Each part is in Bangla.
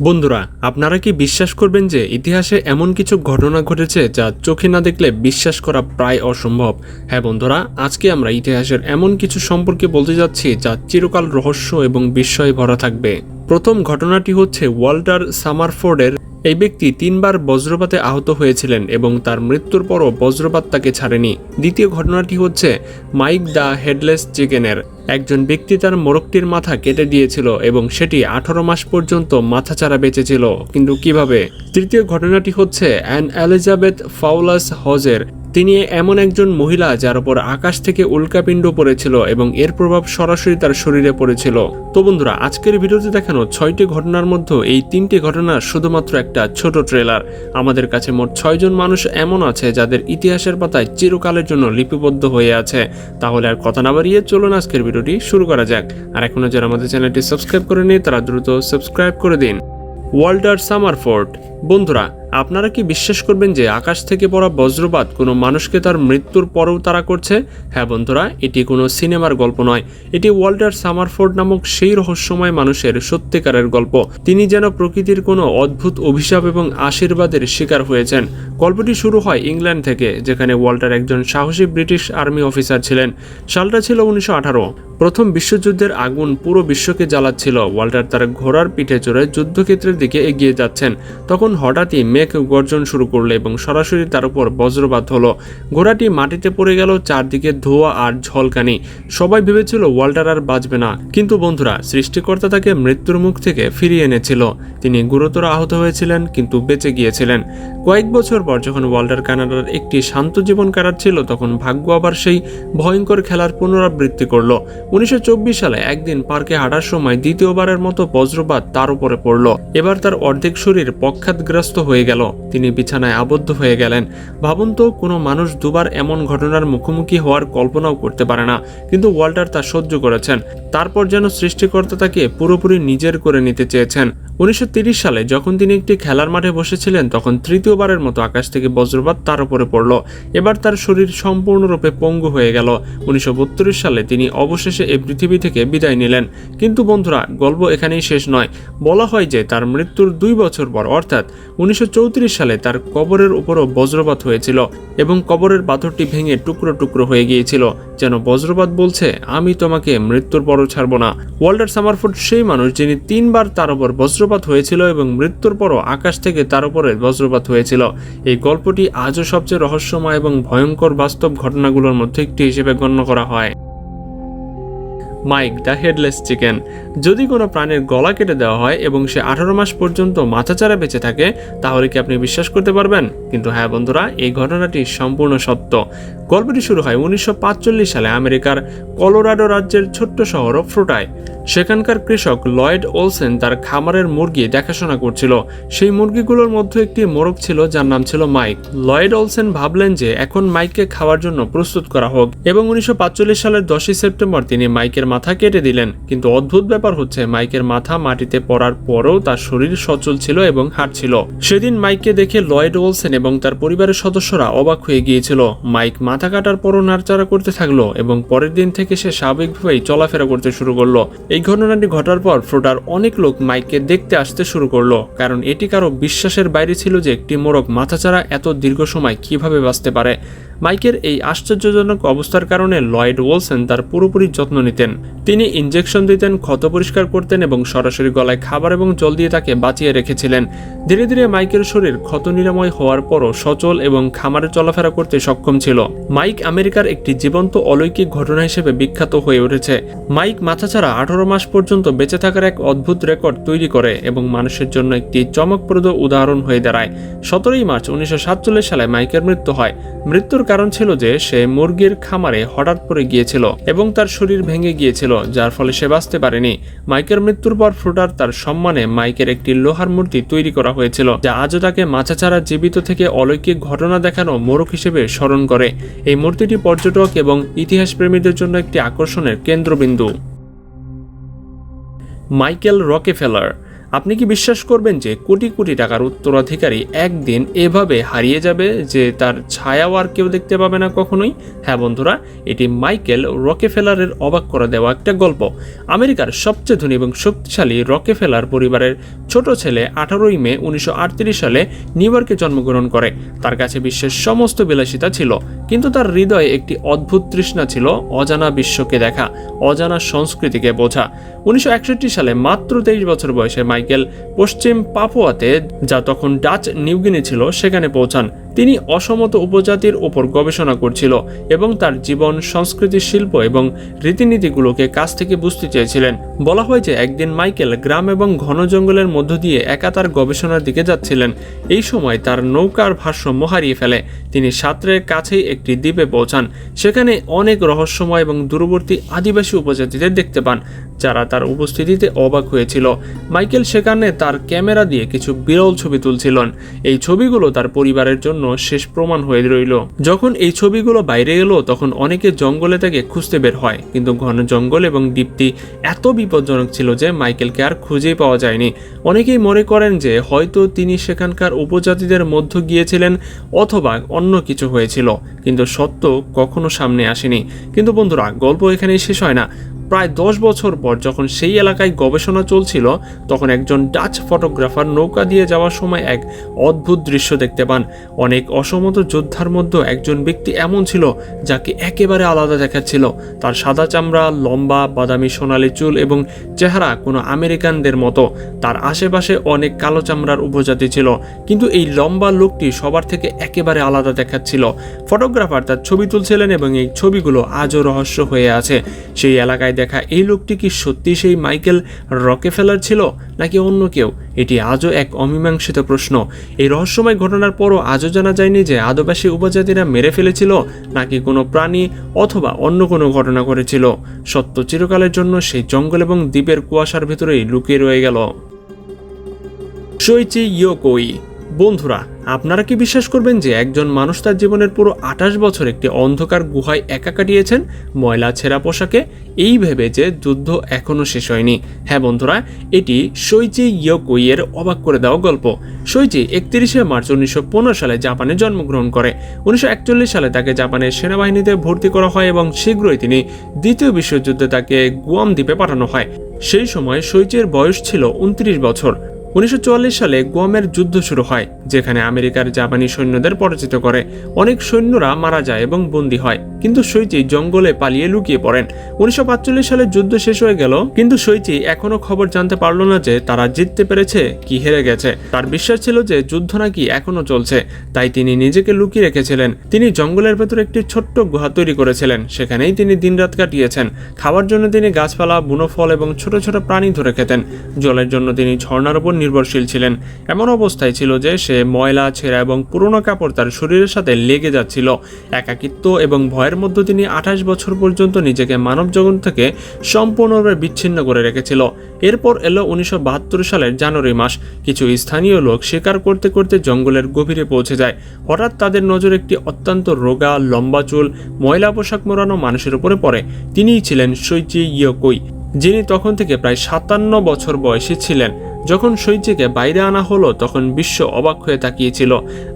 বন্ধুরা, আপনারা কি বিশ্বাস করবেন যে ইতিহাসে এমন কিছু ঘটনা ঘটেছে যা চোখে না দেখলে বিশ্বাস করা প্রায় অসম্ভব? হ্যাঁ বন্ধুরা, আজকে আমরা ইতিহাসের এমন কিছু সম্পর্কে বলতে যাচ্ছি যা চিরকাল রহস্য এবং বিস্ময়ে ভরা থাকবে। প্রথম ঘটনাটি হচ্ছে ওয়াল্টার সামারফোর্ডের এই ব্যক্তি তিনবার বজ্রপাতে আহত হয়েছিলেন এবং তার মৃত্যুর পরও বজ্রপাত তাকে ছাড়েনি। দ্বিতীয় ঘটনাটি হচ্ছে মাইক দ্য হেডলেস চিকেনের। একজন ব্যক্তি তার মোরগটির মাথা কেটে দিয়েছিল এবং সেটি আঠারো মাস পর্যন্ত মাথাচাড়া বেঁচেছিল। কিন্তু কীভাবে? তৃতীয় ঘটনাটি হচ্ছে অ্যান এলিজাবেথ ফাউলাস হজের। তিনি এমন একজন মহিলা যার উপর আকাশ থেকে উল্কাপিণ্ড পড়েছিল এবং এর প্রভাব সরাসরি তার শরীরে পড়েছিল। তো বন্ধুরা, আজকের ভিডিওতে দেখানো ছয়টি ঘটনার মধ্যে এই তিনটি ঘটনা শুধুমাত্র একটা ছোট ট্রেলার আমাদের কাছে মোট ছয়জন মানুষ এমন আছে যাদের ইতিহাসের পাতায় চিরকালের জন্য লিপিবদ্ধ হয়ে আছে। তাহলে আর কথা না বাড়িয়ে চলুন আজকের ভিডিওটি শুরু করা যাক। আর এখনও যারা আমাদের চ্যানেলটি সাবস্ক্রাইব করেনি তারা দ্রুত সাবস্ক্রাইব করে দিন। ওয়াল্টার সামারফোর্ট, বন্ধুরা আপনারা কি বিশ্বাস করবেন যে আকাশ থেকে পড়া বজ্রপাত কোনো মানুষকে তার মৃত্যুর পরেও তারা করছে? হ্যাঁ বন্ধুরা, এটি কোনো সিনেমার গল্প নয়। এটি ওয়াল্টার সামারফোর্ড নামক সেই রহস্যময় মানুষের সত্যিকারের গল্প। তিনি যেন প্রকৃতির কোনো অদ্ভুত অভিশাপ এবং আশীর্বাদের শিকার হয়েছেন। গল্পটি শুরু হয় ইংল্যান্ড থেকে, যেখানে ওয়াল্টার একজন সাহসী ব্রিটিশ আর্মি অফিসার ছিলেন। সালটা ছিল উনিশশো আঠারো। প্রথম বিশ্বযুদ্ধের আগুন পুরো বিশ্বকে জ্বালাচ্ছিল। ওয়াল্টার তার ঘোড়ার পিঠে চড়ে যুদ্ধক্ষেত্রের দিকে এগিয়ে যাচ্ছেন। তখন হঠাৎই মেঘ গর্জন শুরু করল এবং সরাসরি তার উপর বজ্রপাত হলো। ঘোড়াটি মাটিতে পড়ে গেল, চারদিকে ধোয়া আর ঝলকানি। সবাই ভেবেছিল ওয়াল্টার আর বাঁচবে না, কিন্তু বন্ধুরা, সৃষ্টিকর্তা তাকে মৃত্যুর মুখ থেকে ফিরিয়ে এনেছিল। তিনি গুরুতর আহত হয়েছিলেন, কিন্তু বেঁচে গিয়েছিলেন। কয়েক বছর পর যখন ওয়াল্টার কানাডার একটি শান্ত জীবন কাটাচ্ছিল, তখন ভাগ্য আবার সেই ভয়ঙ্কর খেলার পুনরাবৃত্তি করল। উনিশশো সালে একদিন পার্কে হাঁটার সময় দ্বিতীয়বারের মতো বজ্রপাত তার উপরে পড়ল। এবার তার অর্ধেক শরীর পক্ষাতগ্রস্ত হয়ে গেল। তিনি বিছানায় আবদ্ধ হয়ে গেলেন। ভাবুন তো, কোনো মানুষ দুবার এমন ঘটনার মুখোমুখি হওয়ার কল্পনাও করতে পারে না। কিন্তু ওয়াল্টার তা সহ্য করেছেন। তারপর যেন সৃষ্টিকর্তা তাকে পুরোপুরি নিজের করে নিতে চেয়েছেন। উনিশশো সালে যখন তিনি একটি খেলার মাঠে বসেছিলেন, তখন তৃতীয়বারের মতো আকাশ থেকে বজ্রপাত তার উপরে পড়ল। এবার তার শরীর সম্পূর্ণরূপে পঙ্গু হয়ে গেল। উনিশশো সালে তিনি অবশেষে এই পৃথিবী থেকে বিদায় নিলেন। কিন্তু বন্ধুরা, গল্প এখানেই শেষ নয়। বলা হয় যে তার মৃত্যুর দুই বছর পর, অর্থাৎ উনিশশো চৌত্রিশ সালে তার কবরের উপরও বজ্রপাত হয়েছিল এবং কবরের পাথরটি ভেঙে টুকরো টুকরো হয়ে গিয়েছিল। যেন বজ্রপাত বলছে, আমি তোমাকে মৃত্যুর পরও ছাড়ব না। ওয়াল্টার সামারফোর্ড সেই মানুষ যিনি তিনবার তার উপর বজ্রপাত হয়েছিল এবং মৃত্যুর পরও আকাশ থেকে তার উপরে বজ্রপাত হয়েছিল। এই গল্পটি আজও সবচেয়ে রহস্যময় এবং ভয়ঙ্কর বাস্তব ঘটনাগুলোর মধ্যে একটি হিসেবে গণ্য করা হয়। Mike the headless chicken. যদি কোনো প্রাণীর গলা কেটে দেওয়া হয় এবং সে আঠারো মাস পর্যন্ত মাথাচাড়া বেঁচে থাকে, তাহলে কি আপনি বিশ্বাস করতে পারবেন? কিন্তু হ্যাঁ বন্ধুরা, এই ঘটনাটি সম্পূর্ণ সত্য। গল্পটি শুরু হয় উনিশশো সালে আমেরিকার কলোরাডো রাজ্যের ছোট্ট শহর ফ্রোটায় সেখানকার কৃষক লয়েড ওলসেন তার খামারের মুরগি দেখাশোনা করছিল। সেই মুরগিগুলোর মধ্যে একটি মোরগ ছিল, যার নাম ছিল মাইক। লয়েড ওলসেন ভাবলেন যে এখন মাইককে খাওয়ার জন্য প্রস্তুত করা হোক এবং উনিশশো সালের দশই সেপ্টেম্বর তিনি মাইকের মাথা কেটে দিলেন। কিন্তু অদ্ভুত ব্যাপার হচ্ছে, মাইকের মাথা মাটিতে পড়ার পরও তার শরীর সচল ছিল এবং হাঁটছিল। সেদিন মাইককে দেখে লয়েড ওলসেন এবং তার পরিবারের সদস্যরা অবাক হয়ে গিয়েছিল। মাইক মাথা কাটার পরও নাড়চাড়া করতে থাকল এবং পরের দিন থেকে সে স্বাভাবিকভাবেই চলাফেরা করতে শুরু করল। এই ঘটনাটি ঘটার পর ফ্রোডার অনেক লোক মাইককে দেখতে আসতে শুরু করল, কারণ এটি কারও বিশ্বাসের বাইরে ছিল যে একটি মোরগ মাথাচাড়া এত দীর্ঘ সময় কীভাবে বাঁচতে পারে। মাইকের এই আশ্চর্যজনক অবস্থার কারণে লয়েড ওলসেন তার পুরোপুরি যত্ন নিতেন। তিনি ইনজেকশন দিতেন, ক্ষত পরিষ্কার করতেন এবং সরাসরি গলায় খাবার এবং জল দিয়ে তাকে বাঁচিয়ে রেখেছিলেন। ধীরে ধীরে মাইকের শরীর ক্ষত নিরাময় হওয়ার পরও সচল এবং খামারে চলাফেরা করতে সক্ষম ছিল। মাইক আমেরিকার একটি জীবন্ত অলৌকিক ঘটনা হিসেবে বিখ্যাত হয়ে উঠেছে। মাইক মাথা ছাড়া আঠারো মাস পর্যন্ত বেঁচে থাকার এক অদ্ভুত রেকর্ড তৈরি করে এবং মানুষের জন্য একটি চমকপ্রদ উদাহরণ হয়ে দাঁড়ায়। সতেরোই মার্চ উনিশশো সাতচল্লিশ সালে মাইকের মৃত্যু হয়। মৃত্যুর কারণ ছিল যে সে মুরগির খামারে হঠাৎ পড়ে গিয়েছিল এবং তার শরীর ভেঙে গিয়েছিল, যার ফলে সে বাঁচতে পারেনি। মাইকের মৃত্যুর পর ফ্রুটার তার সম্মানে মাইকের একটি লোহার মূর্তি তৈরি করা হয়েছিল, যা আজও তাকে মাছা ছাড়া জীবিত থেকে অলৌকিক ঘটনা দেখানো মোরক হিসেবে স্মরণ করে। এই মূর্তিটি পর্যটক এবং ইতিহাস প্রেমীদের জন্য একটি আকর্ষণের কেন্দ্রবিন্দু। মাইকেল রকেফেলার আপনি কি বিশ্বাস করবেন যে কোটি কোটি টাকার উত্তরাধিকারী একদিন এভাবে হারিয়ে যাবে যে তার ছায়াও আর কেউ দেখতে পাবে না কখনোই? হ্যাঁ বন্ধুরা, এটি মাইকেল রকেফেলারের অবাক করে দেওয়া একটা গল্প। আমেরিকার সবচেয়ে ধনী এবং শক্তিশালী রকেফেলার পরিবারের ছোট ছেলে আঠারোই মে উনিশশো আটত্রিশ সালে নিউ ইয়র্কে জন্মগ্রহণ করে। তার কাছে বিশ্বের সমস্ত বিলাসিতা ছিল, কিন্তু তার হৃদয়ে একটি অদ্ভুত তৃষ্ণা ছিল, অজানা বিশ্বকে দেখা, অজানা সংস্কৃতিকে বোঝা। উনিশশো একষট্টি সালে মাত্র তেইশ বছর বয়সে মাইকেল পশ্চিম পাপুয়াতে যা তখন ডাচ নিউগিনি ছিল সেখানে পৌঁছান। তিনি অসমত উপজাতির ওপর গবেষণা করছিল এবং তার জীবন, সংস্কৃতি, শিল্প এবং রীতিনীতিগুলোকে কাছ থেকে বুঝতে চেয়েছিলেন। বলা হয় যে একদিন মাইকেল গ্রাম এবং ঘন জঙ্গলের মধ্য দিয়ে একা তার গবেষণার দিকে যাচ্ছিলেন। এই সময় তার নৌকার ভারসাম্য হারিয়ে ফেলে। তিনি সাঁতরের কাছেই একটি দ্বীপে পৌঁছান। সেখানে অনেক রহস্যময় এবং দূরবর্তী আদিবাসী উপজাতিদের দেখতে পান, যারা তার উপস্থিতিতে অবাক হয়েছিল। মাইকেল সেখানে তার ক্যামেরা দিয়ে কিছু বিরল ছবি তুলছিলেন। এই ছবিগুলো তার পরিবারের জন্য শেষ প্রমাণ হয়ে রইল। যখন এই ছবিগুলো বাইরে এলো, তখন অনেকে জঙ্গলে তাকে খুঁজতে বের হয়। কিন্তু ঘন জঙ্গল এবং দ্বীপটি এত বিপজ্জনক ছিল যে মাইকেলকে আর খুঁজেই পাওয়া যায়নি। অনেকেই মনে করেন যে হয়তো তিনি সেখানকার উপজাতিদের মধ্য গিয়েছিলেন অথবা অন্য কিছু হয়েছিল। কিন্তু সত্য কখনো সামনে আসেনি। কিন্তু বন্ধুরা, গল্প এখানেই শেষ হয় না। প্রায় দশ বছর পর যখন সেই এলাকায় গবেষণা চলছিল, তখন একজন ডাচ ফটোগ্রাফার নৌকা দিয়ে যাওয়ার সময় এক অদ্ভুত দৃশ্য দেখতে পান। অনেক অসমত যোদ্ধার মধ্যে একজন ব্যক্তি এমন ছিল যাকে একেবারে আলাদা দেখাচ্ছিল। তার সাদা চামড়া, লম্বা, বাদামি সোনালি চুল এবং চেহারা কোনো আমেরিকানদের মতো। তার আশেপাশে অনেক কালো চামড়ার উপজাতি ছিল, কিন্তু এই লম্বা লোকটি সবার থেকে একেবারে আলাদা দেখাচ্ছিল। ফটোগ্রাফার তার ছবি তুলছিলেন এবং এই ছবিগুলো আজও রহস্য হয়ে আছে। সেই এলাকায় দেখা এই লোকটি কি সত্যি সেই মাইকেল রকেফেলার ছিল, নাকি অন্য কেউ? এটি আজও এক অমীমাংসিত প্রশ্ন। এই রহস্যময় ঘটনার পরও আজও জানা যায়নি যে আদিবাসী উপজাতিরা মেরে ফেলেছিল, নাকি কোনো প্রাণী অথবা অন্য কোনো ঘটনা ঘটেছিল। সত্য চিরকালের জন্য সেই জঙ্গল এবং দ্বীপের কুয়াশার ভেতরেই লুকিয়ে রয়ে গেল। সইচি ইয়োকোই বন্ধুরা, আপনারা কি বিশ্বাস করবেন যে একজন মানুষ তার জীবনের পুরো আঠাশ বছর একটি অন্ধকার গুহায় একা কাটিয়েছেন? ময়লা ছেঁড়া পোশাকে? এই ভেবে যে যুদ্ধ এখনও শেষ হয়নি। হ্যাঁ বন্ধুরা, এটি সৈচি ইয়োকুইয়ের অবাক করে দেওয়া গল্প। সৈচি একত্রিশে মার্চ উনিশশো পনেরো সালে জাপানে জন্মগ্রহণ করে। উনিশশো একচল্লিশ সালে তাকে জাপানের সেনাবাহিনীতে ভর্তি করা হয় এবং শীঘ্রই তিনি দ্বিতীয় বিশ্বযুদ্ধে তাকে গুয়াম দ্বীপে পাঠানো হয়। সেই সময় সইচির বয়স ছিল উনত্রিশ বছর। উনিশশো সালে গোয়ামের যুদ্ধ শুরু হয়, যেখানে আমেরিকার জাপানি সৈন্যদের পরাজিত করে। অনেক সৈন্যরা মারা যায় এবং বন্দী হয়, কিন্তু সৈচি জঙ্গলে পালিয়ে লুকিয়ে পড়েন। উনিশশো সালে যুদ্ধ শেষ হয়ে গেল, কিন্তু সৈচি এখনও খবর জানতে পারল না যে তারা জিততে পেরেছে কি হেরে গেছে। তার বিশ্বাস ছিল যে যুদ্ধ নাকি এখনও চলছে, তাই তিনি নিজেকে লুকিয়ে রেখেছিলেন। তিনি জঙ্গলের ভেতর একটি ছোট্ট গুহা তৈরি করেছিলেন, সেখানেই তিনি দিনরাত কাটিয়েছেন। খাওয়ার জন্য তিনি গাছপালা, বুনো ফল এবং ছোট ছোট প্রাণী ধরে খেতেন। জলের জন্য তিনি ঝর্ণার উপর নির্ভরশীল ছিলেন। এমন অবস্থায় ছিল যে সে ময়লা, ছেঁড়া এবং পুরনো কাপড় তার শরীরের সাথে লেগে যাচ্ছিল। একাকিত্ব এবং ভয়ের মধ্যে তিনি আঠাশ বছর পর্যন্ত নিজেকে মানব জগৎ থেকে সম্পূর্ণভাবে বিচ্ছিন্ন করে রেখেছিল। এরপর এলো উনিশশো বাহাত্তর সালের জানুয়ারি মাস। কিছু স্থানীয় লোক শিকার করতে করতে জঙ্গলের গভীরে পৌঁছে যায়। হঠাৎ তাদের নজর একটি অত্যন্ত রোগা, লম্বা চুল, ময়লা পোশাক মোড়ানো মানুষের উপরে পড়ে। তিনিই ছিলেন সৈচি ইয়োকই, যিনি তখন থেকে প্রায় সাতান্ন বছর বয়সী ছিলেন। যখন শৈচিকে বাইরে আনা হলো, তখন বিশ্ব অবাক হয়ে তাকিয়েছিল।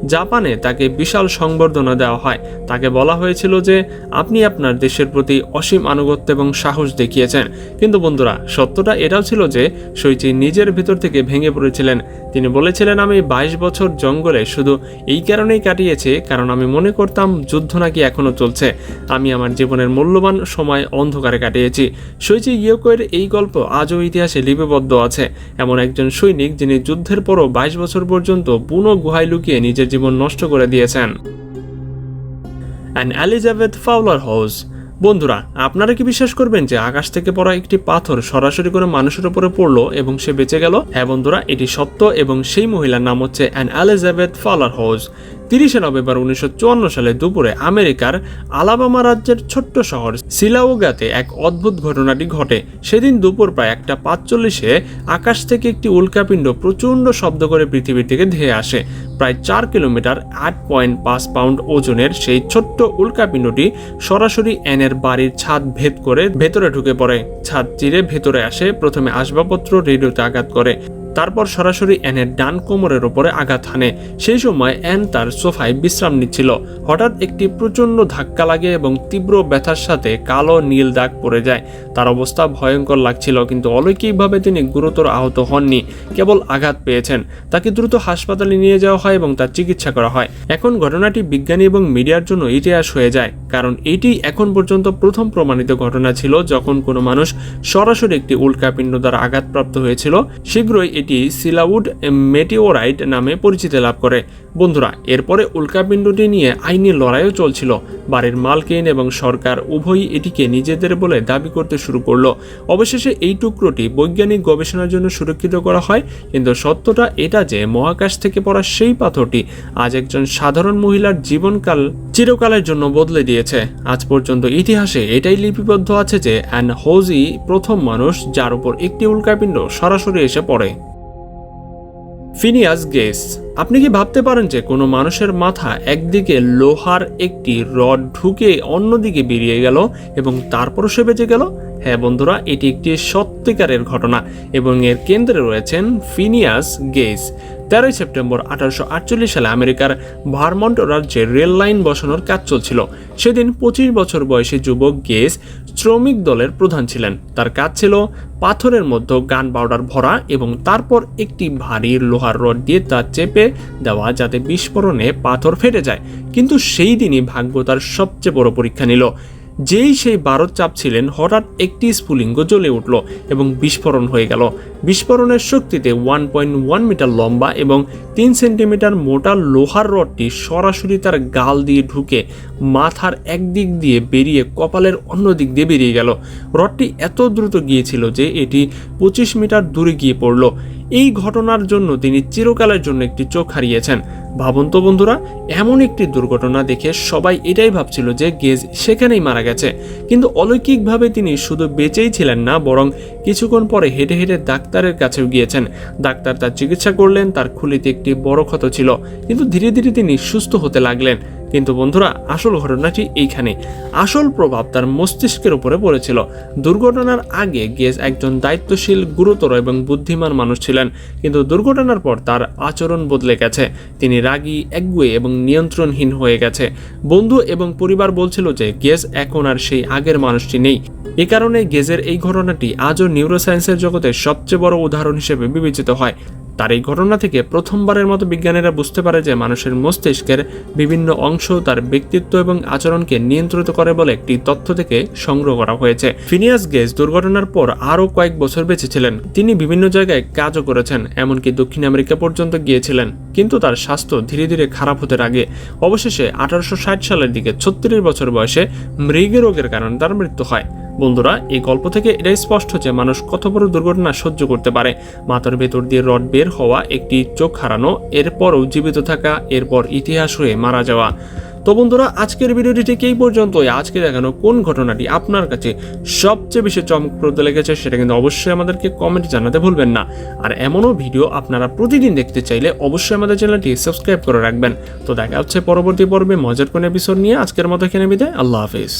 জাপানে তাকে বিশাল সংবর্ধনা দেওয়া হয়। তাকে বলা হয়েছিল যে, আপনি আপনার দেশের প্রতি অসীম আনুগত্য এবং সাহস দেখিয়েছেন। কিন্তু বন্ধুরা, সত্যটা এটাও ছিল যে শৈচি নিজের ভিতর থেকে ভেঙে পড়েছিলেন। তিনি বলেছিলেন, আমি বাইশ বছর জঙ্গলে শুধু এই কারণেই কাটিয়েছি, কারণ আমি মনে করতাম যুদ্ধ নাকি এখনও চলছে। আমি আমার জীবনের মূল্যবান সময় অন্ধকারে কাটিয়েছি। শৈচি ইয়োকোয়ের এই গল্প আজও ইতিহাসে লিপিবদ্ধ আছে। এমন একজন সৈনিক যিনি যুদ্ধের পরও বাইশ বছর পর্যন্ত পুনঃ গুহায় লুকিয়ে নিজের জীবন নষ্ট করে দিয়েছেন। অ্যান্ড এলিজাবেথ ফাউলার হাউস বন্ধুরা, আপনারা কি বিশ্বাস করবেন যে আকাশ থেকে পড়া একটি পাথর সরাসরি করে মানুষের উপরে পড়ল এবং সে বেঁচে গেল? হ্যাঁ বন্ধুরা, এটি সত্য এবং সেই মহিলার নাম হচ্ছে অ্যান এলিজাবেথ ফালার হাউস তিরিশে নভেম্বর উনিশশো চুয়ান্ন সালে দুপুরে আমেরিকার আলাবামা রাজ্যের ছোট্ট শহর সিলাওগাতে এক অদ্ভুত ঘটনাটি ঘটে। সেদিন দুপুর প্রায় একটা পাঁচচল্লিশে আকাশ থেকে একটি উল্কাপিণ্ড প্রচণ্ড শব্দ করে পৃথিবীর থেকে ধেয়ে আসে। প্রায় চার কিলোমিটার আট পয়েন্ট পাঁচ পাউন্ড ওজনের সেই ছোট্ট উল্কাপিণ্ডটি সরাসরি অ্যানের বাড়ির ছাদ ভেদ করে ভেতরে ঢুকে পড়ে। ছাদ চিরে ভেতরে আসে, প্রথমে আসবাবপত্র রেডিওতে আঘাত করে। তারপর সরাসরি অ্যানের ডান কোমরের ওপরে আঘাত হানে। সেই সময় অ্যান তার সোফায় বিশ্রাম নিচ্ছিল। হঠাৎ একটি প্রচণ্ড ধাক্কা লাগে এবং তীব্র ব্যথার সাথে কালো নীল দাগ পড়ে যায়। তার অবস্থা ভয়ঙ্কর লাগছিল কিন্তু অলৌকিকভাবে তিনি গুরুতর আহত হননি। কেবল আঘাত পেয়েছেন। তাকে দ্রুত হাসপাতালে নিয়ে যাওয়া হয় এবং তার চিকিৎসা করা হয়। এখন ঘটনাটি বিজ্ঞানী এবং মিডিয়ার জন্য ইতিহাস হয়ে যায়, কারণ এটি এখন পর্যন্ত প্রথম প্রমাণিত ঘটনা ছিল যখন কোনো মানুষ সরাসরি একটি উল্কাপিণ্ড দ্বারা আঘাতপ্রাপ্ত হয়েছিল। শীঘ্রই এটি সিলাউড মেটিওরাইট নামে পরিচিতি লাভ করে। বন্ধুরা, এরপরে উল্কাপিণ্ডটি নিয়ে আইনি লড়াইও চলছিল। বাড়ির মালকিন এবং সরকার উভয়ই এটিকে নিজেদের বলে দাবি করতে শুরু করল। অবশেষে এই টুকরোটি বৈজ্ঞানিক গবেষণার জন্য সুরক্ষিত করা হয়, কিন্তু সত্যটা এটা যে মহাকাশ থেকে পড়া সেই পাথরটি আজ একজন সাধারণ মহিলার জীবনকাল চিরকালের জন্য বদলে দিয়েছে। আজ পর্যন্ত ইতিহাসে এটাই লিপিবদ্ধ আছে যে অ্যান হোজি প্রথম মানুষ যার উপর একটি উল্কাপিণ্ড সরাসরি এসে পড়ে। ফিনিয়াস গেস, আপনি কি ভাবতে পারেন যে কোনো মানুষের মাথা একদিকে লোহার একটি রড ঢুকে অন্যদিকে বেরিয়ে গেল এবং তারপর সে বেঁচে গেল? হ্যাঁ বন্ধুরা, এটি একটি সত্যিকারের ঘটনা এবং এর কেন্দ্রে রয়েছেন ফিনিয়াস গেস। তেরোই সেপ্টেম্বর আঠারোশো আটচল্লিশ সালে আমেরিকার ভারমন্ট রাজ্যে রেল লাইন বসানোর কাজ চলছিল। সেদিন পঁচিশ বছর বয়সী যুবক গেস শ্রমিক দলের প্রধান ছিলেন। তার কাজ ছিল পাথরের মধ্যে গান পাউডার ভরা এবং তারপর একটি ভারী লোহার রড দিয়ে তা চেপে দেওয়া যাতে বিস্ফোরণে পাথর ফেটে যায়। কিন্তু সেই দিনই ভাগ্য তার সবচেয়ে বড় পরীক্ষা নিল। যেই সেই বারত চাপ ছিলেন, হঠাৎ একটি স্ফুলিঙ্গ জ্বলে উঠল এবং বিস্ফোরণ হয়ে গেল। বিস্ফোরণের শক্তিতে ওয়ান পয়েন্ট ওয়ান মিটার লম্বা এবং তিন সেন্টিমিটার মোটা লোহার রডটি সরাসরি তার গাল দিয়ে ঢুকে মাথার একদিক দিয়ে বেরিয়ে কপালের অন্য দিক দিয়ে বেরিয়ে গেল। রডটি এত দ্রুত গিয়েছিল যে এটি পঁচিশ মিটার দূরে গিয়ে পড়ল। এই ঘটনার জন্য তিনি চিরকালের জন্য একটি চোখ হারিয়েছেন। ভাবুন তো বন্ধুরা, এমন একটি দুর্ঘটনা দেখে সবাই এটাই ভাবছিল যে গেজ সেখানেই মারা গেছে। কিন্তু অলৌকিকভাবে তিনি শুধু বেঁচেই ছিলেন না, বরং কিছুক্ষণ পরে হেঁটে হেঁটে ডাক্তারের কাছেও গিয়েছেন। ডাক্তার তার চিকিৎসা করলেন, তার খুলিতে একটি বড় ক্ষত ছিল। কিন্তু ধীরে ধীরে তিনি সুস্থ হতে লাগলেন। কিন্তু বন্ধুরা, আসল ঘটনাটি এইখানে। আসল প্রভাব তার মস্তিষ্কের উপরে পড়েছিল। দুর্ঘটনার আগে গেজ একজন দায়িত্বশীল, গুরুতর এবং বুদ্ধিমান মানুষ ছিলেন। কিন্তু দুর্ঘটনার পর তার আচরণ বদলে গেছে। তিনি রাগী একগুয়ে এবং নিয়ন্ত্রণহীন হয়ে গেছে। বন্ধু এবং পরিবার বলছিল যে গেজ এখন আর সেই আগের মানুষটি নেই। এ কারণে গেজের এই ঘটনাটি আজও নিউরোসায়েন্সের জগতে সবচেয়ে বড় উদাহরণ হিসেবে বিবেচিত হয়। তার এই ঘটনা থেকে প্রথমবারের মতো বিজ্ঞানীরা বুঝতে পারে যে মানুষের মস্তিষ্কের বিভিন্ন অংশ তার ব্যক্তিত্ব এবং আচরণকে নিয়ন্ত্রিত করে বলে একটি তথ্য থেকে সংগ্রহ করা হয়েছে। ফিনিয়াস গেজ দুর্ঘটনার পর আরও কয়েক বছর বেঁচে ছিলেন তিনি বিভিন্ন জায়গায় কাজও করেছেন, এমনকি দক্ষিণ আমেরিকা পর্যন্ত গিয়েছিলেন, কিন্তু তার স্বাস্থ্য ধীরে ধীরে খারাপ হতে লাগে। অবশেষে আঠারোশো ষাট সালের দিকে ছত্রিশ বছর বয়সে মৃগী রোগের কারণে তার মৃত্যু হয়। বন্ধুরা, এই গল্প থেকে এটাই স্পষ্ট যে মানুষ কত বড় দুর্ঘটনা সহ্য করতে পারে। মাথার ভেতর দিয়ে রড বের হওয়া একটি চোখ হারানো, এরপরও জীবিত থাকা, এরপর ইতিহাস হয়ে মারা যাওয়া। তো বন্ধুরা, আজকের ভিডিওটি ঠিক এই পর্যন্তই। আজকে দেখানো কোন ঘটনাটি আপনার কাছে সবচেয়ে বেশি চমকপ্রদ লেগেছে সেটা কিন্তু অবশ্যই আমাদেরকে কমেন্ট জানাতে ভুলবেন না। আর এমনও ভিডিও আপনারা প্রতিদিন দেখতে চাইলে অবশ্যই আমাদের চ্যানেলটি সাবস্ক্রাইব করে রাখবেন। তো দেখা হচ্ছে পরবর্তী পর্বে মজার কোন এপিসোড নিয়ে। আজকের মতো এখানে বিদায়। আল্লাহ হাফিজ।